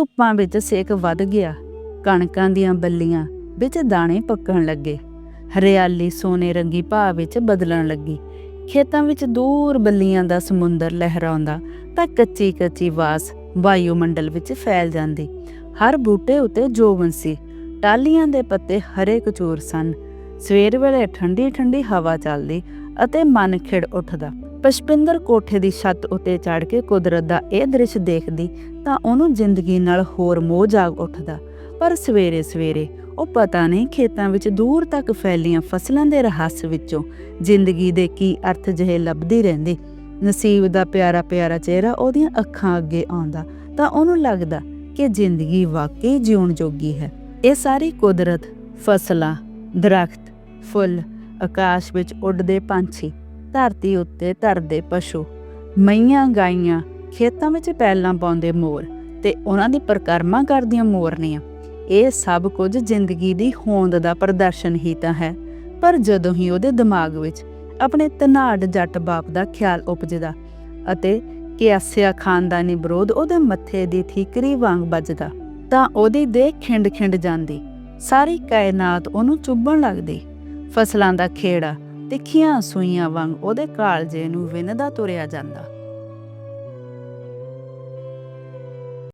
ਧੁੱਪਾਂ ਵਿੱਚ ਸੇਕ ਵੱਧ ਗਿਆ। ਕਣਕਾਂ ਦੀਆਂ ਬੱਲੀਆਂ ਵਿੱਚ ਦਾਣੇ ਪੱਕਣ ਲੱਗੇ। ਹਰਿਆਲੀ ਸੋਨੇ ਰੰਗੀ ਭਾਅ ਵਿੱਚ ਬਦਲਣ ਲੱਗੀ। ਖੇਤਾਂ ਵਿੱਚ ਦੂਰ ਬੱਲੀਆਂ ਦਾ ਸਮੁੰਦਰ ਲਹਿਰਾਉਂਦਾ ਤਾਂ ਕੱਚੀ ਕੱਚੀ ਵਾਸ ਵਾਯੂਮੰਡਲ ਵਿੱਚ ਫੈਲ ਜਾਂਦੀ। ਹਰ ਬੂਟੇ ਉੱਤੇ ਜੋਵਨ ਸੀ। ਟਾਲੀਆਂ ਦੇ ਪੱਤੇ ਹਰੇ ਕਚੂਰ ਸਨ। ਸਵੇਰ ਵੇਲੇ ਠੰਡੀ ਠੰਡੀ ਹਵਾ ਚੱਲਦੀ ਅਤੇ ਮਨ ਖਿੜ ਉੱਠਦਾ। ਪਸ਼ਪਿੰਦਰ ਕੋਠੇ ਦੀ ਛੱਤ ਉੱਤੇ ਚੜ ਕੇ ਕੁਦਰਤ ਦਾ ਇਹ ਦ੍ਰਿਸ਼ ਦੇਖਦੀ ਤਾਂ ਉਹਨੂੰ ਜ਼ਿੰਦਗੀ ਨਾਲ ਹੋਰ ਮੋਹ ਜਾਗ ਉੱਠਦਾ। ਪਰ ਸਵੇਰੇ ਸਵੇਰੇ ਉਹ ਪਤਾ ਨਹੀਂ ਖੇਤਾਂ ਵਿੱਚ ਦੂਰ ਤੱਕ ਫੈਲੀਆਂ ਫਸਲਾਂ ਦੇ ਰਹੱਸ ਵਿੱਚੋਂ ਜ਼ਿੰਦਗੀ ਦੇ ਕੀ ਅਰਥ ਜਿਹੇ ਲੱਭਦੀ ਰਹਿੰਦੀ। ਨਸੀਬ ਦਾ ਪਿਆਰਾ ਪਿਆਰਾ ਚਿਹਰਾ ਉਹਦੀਆਂ ਅੱਖਾਂ ਅੱਗੇ ਆਉਂਦਾ ਤਾਂ ਉਹਨੂੰ ਲੱਗਦਾ ਕਿ ਜ਼ਿੰਦਗੀ ਵਾਕਈ ਜਿਉਣ ਜੋਗੀ ਹੈ। ਇਹ ਸਾਰੀ ਕੁਦਰਤ, ਫਸਲਾਂ, ਦਰਖਤ, ਫੁੱਲ ਆਕਾਸ਼ ਵਿੱਚ ਉੱਡਦੇ ਪੰਛੀ ਧਰਤੀ ਉੱਤੇ ਧਰਦੇ ਪਸ਼ੂ, ਮਈਆਂ ਗਾਈਆਂ, ਖੇਤਾਂ ਵਿੱਚ ਪੈਲਾਂ ਪਾਉਂਦੇ ਮੋਰ ਤੇ ਉਹਨਾਂ ਦੀ ਪਰਕਰਮਾ ਕਰਦੀਆਂ ਮੋਰਨੀਆਂ। ਇਹ ਸਭ ਕੁਝ ਜ਼ਿੰਦਗੀ ਦੀ ਹੋਂਦ ਦਾ ਪ੍ਰਦਰਸ਼ਨ ਹੀ ਤਾਂ ਹੈ, ਪਰ ਜਦੋਂ ਹੀ ਉਹਦੇ ਦਿਮਾਗ ਵਿੱਚ ਆਪਣੇ ਤਨਾੜ ਜੱਟ ਬਾਪ ਦਾ ਖਿਆਲ ਉਪਜਦਾ ਅਤੇ ਕਿਆਸਿਆ ਖਾਨਦਾਨੀ ਵਿਰੋਧ ਉਹਦੇ ਮੱਥੇ ਦੀ ਠੀਕਰੀ ਵਾਂਗ ਵੱਜਦਾ, ਤਾਂ ਉਹਦੀ ਦੇਹ ਖਿੰਡ-ਖਿੰਡ ਜਾਂਦੀ, ਸਾਰੀ ਕਾਇਨਾਤ ਉਹਨੂੰ ਚੁੱਭਣ ਲੱਗਦੀ। ਫਸਲਾਂ ਦਾ ਖੇੜਾ ਤਿੱਖੀਆਂ ਸੂਈਆਂ ਵਾਂਗ ਉਹਦੇ ਕਾਲਜੇ ਨੂੰ ਵਿੰਨਦਾ ਤੁਰਿਆ ਜਾਂਦਾ।